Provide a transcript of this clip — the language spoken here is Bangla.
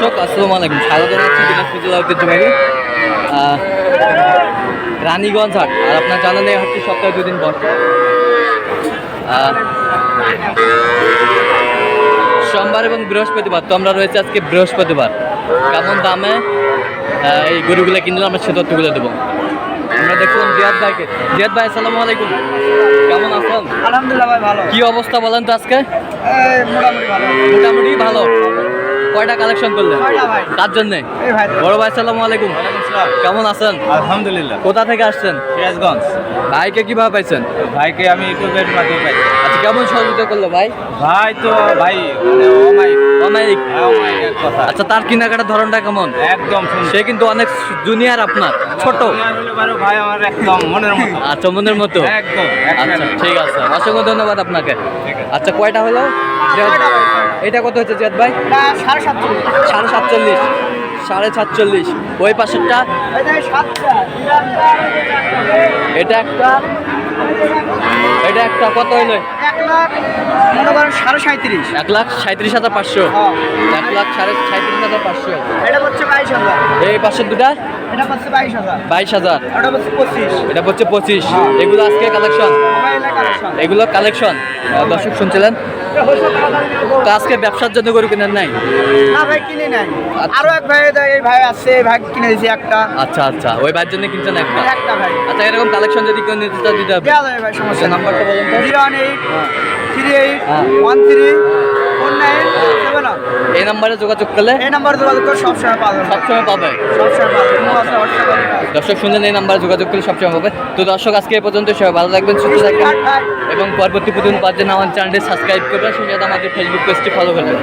দর্শক আসসালামু আলাইকুম। স্বাগত জানাচ্ছি দিনাজপুর জেলা ঐতিহ্যবাহী রানীগঞ্জ হাট। আর আপনার জানেন এই হাটটি সপ্তাহে দুদিন বসে। সোমবার এবং বৃহস্পতিবার তো আমরা রয়েছে আজকে বৃহস্পতিবার। কেমন দামে এই গরুগুলো কিনলে আমরা সে তথ্যগুলো দেবো। আমরা দেখলাম জিয়াদ ভাইকে। জিয়াদ ভাই আসসালামু আলাইকুম। কেমন আছেন? আলহামদুলিল্লাহ ভাই ভালো। কি অবস্থা বলেন তো আজকে? মোটামুটি ভালো। মোটামুটি ভালো। কয়টা কালেকশন করলেন? কার জন্যে? বড় ভাই আসসালামু আলাইকুম। কেমন আছেন? আলহামদুলিল্লাহ। কোথা থেকে আসছেন? সিরাজগঞ্জ। ভাইকে কীভাবে পাইছেন? ভাইকে আমি ইউটিউবের মাধ্যমে পাই আচ্ছা কেমন সহযোগিতা করল ভাই? ভাই তো ভাই মানে অমায়িক। কথা। আচ্ছা তার কেনাকাটার ধরনটা কেমন? একদম সে কিন্তু অনেক জুনিয়র আপনার ছোট। বারো ভাই আমার একদম মনের মতো। আচ্ছা মনের মতো। একদম আচ্ছা ঠিক আছে। অসংখ্য ধন্যবাদ আপনাকে। আচ্ছা কয়টা হলো? এটা কত হচ্ছে জিয়াদ ভাই? সাড়ে সাতশো সাড়ে সাতচল্লিশ। সাড়ে সাতচল্লিশ। ওই পাশেরটা? এটা একটা এটা একটা কত হইল? এক লাখ মনে করেন সাড়ে সাঁত্রিশ এক লাখ সাঁত্রিশ হাজার পাঁচশো। হ্যাঁ। এক লাখ সাড়ে সাঁত্রিশ হাজার পাঁচশো। এটা হচ্ছে বাইশ হাজার। এই পাশের দুটা? এটা হচ্ছে বাইশ হাজার। বাইশ হাজার। এটা হচ্ছে পঁচিশ। এটা হচ্ছে পঁচিশ। এগুলো আজকে কালেকশন কালেকশন এগুলো কালেকশন দর্শক শুনছিলেন? তো আজকে ব্যবসার জন্য গরু কিনেন নাই? না ভাই কিনে নাই। আচ্ছা। আরও এক ভাই এই ভাই আছে এই ভাই কিনে দিয়েছি একটা। আচ্ছা আচ্ছা। ওই ভাইয়ের জন্য কিনছেন একটা? একটা ভাই। আচ্ছা এরকম কালেকশন যদি কেউ নিতে চান দিতে হবে। ভাই সমস্যা আচ্ছা, নাম্বারটা বলুন তো। জিরো এইট থ্রি এইট হ্যাঁ। ওয়ান থ্রি এই নাম্বারে যোগাযোগ করলে এই নাম্বারে যোগাযোগ করলে সবসময় পাবে। সবসময় পাবে। দর্শক শুনলেন এই নাম্বারে যোগাযোগ করলে সবসময় পাবে। তো দর্শক আজকে এই পর্যন্ত সবাই ভালো থাকবেন সুস্থ থাকবেন। এবং পরবর্তী প্রতিদিন পাঁচজন আমার চ্যানেলটি সাবস্ক্রাইব করবেন। সেই সাথে আমাদের ফেসবুক পেজটি ফলো করবেন